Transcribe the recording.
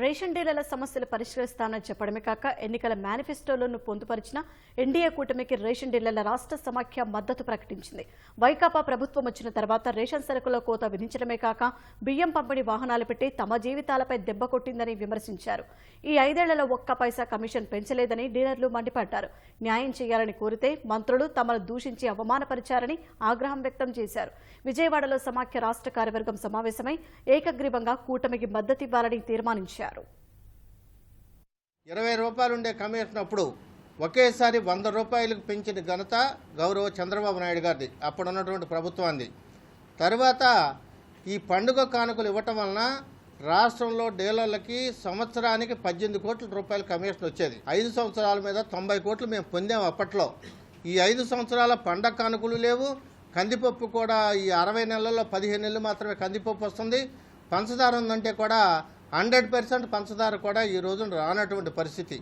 Ration డీలర్ల సమస్యలు పరిష్కరిస్తానని చెప్పడమే కాక ఎన్నికల మేనిఫెస్టోలను పొందుపరిచిన ఎన్డీఏ కూటమికి రేషన్ డీలర్ల రాష్ట్ర సమాఖ్య మద్దతు ప్రకటించింది. వైకాపా ప్రభుత్వం వచ్చిన తర్వాత రేషన్ సరుకుల కోత విధించడమే కాక బియ్యం పంపిణీ వాహనాలు పెట్టి తమ జీవితాలపై దెబ్బ కొట్టిందని విమర్శించారు. ఈ ఐదేళ్ళలో ఒక్క పైసా కమిషన్ పెంచలేదని డీలర్లు మండిపడ్డారు. న్యాయం చేయాలని కోరితే మంత్రులు తమను దూషించి అవమానపరిచారని ఆగ్రహం వ్యక్తం చేశారు. విజయవాడలో సమాఖ్య రాష్ట్ర కార్యవర్గం సమావేశమై ఏకగ్రీవంగా కూటమికి మద్దతివ్వాలని తీర్మానించారు. ఇరవై రూపాయలు ఉండే కమిషన్ అప్పుడు ఒకేసారి వంద రూపాయలకు పెంచిన ఘనత గౌరవ చంద్రబాబు నాయుడు గారిది. అప్పుడు ఉన్నటువంటి ప్రభుత్వాన్ని తర్వాత ఈ పండుగ కానుకలు ఇవ్వటం వలన రాష్ట్రంలో డీలర్లకి సంవత్సరానికి పద్దెనిమిది కోట్ల రూపాయల కమిషన్ వచ్చేది. ఐదు సంవత్సరాల మీద తొంభై కోట్లు మేము పొందాం అప్పట్లో. ఈ ఐదు సంవత్సరాల పండగ కానుకలు లేవు. కందిపప్పు కూడా ఈ అరవై నెలల్లో పదిహేను నెలలు మాత్రమే కందిపప్పు వస్తుంది. పంచదార ఉందంటే కూడా హండ్రెడ్ పర్సెంట్ పంచదార కూడా ఈ రోజున రానటువంటి పరిస్థితి.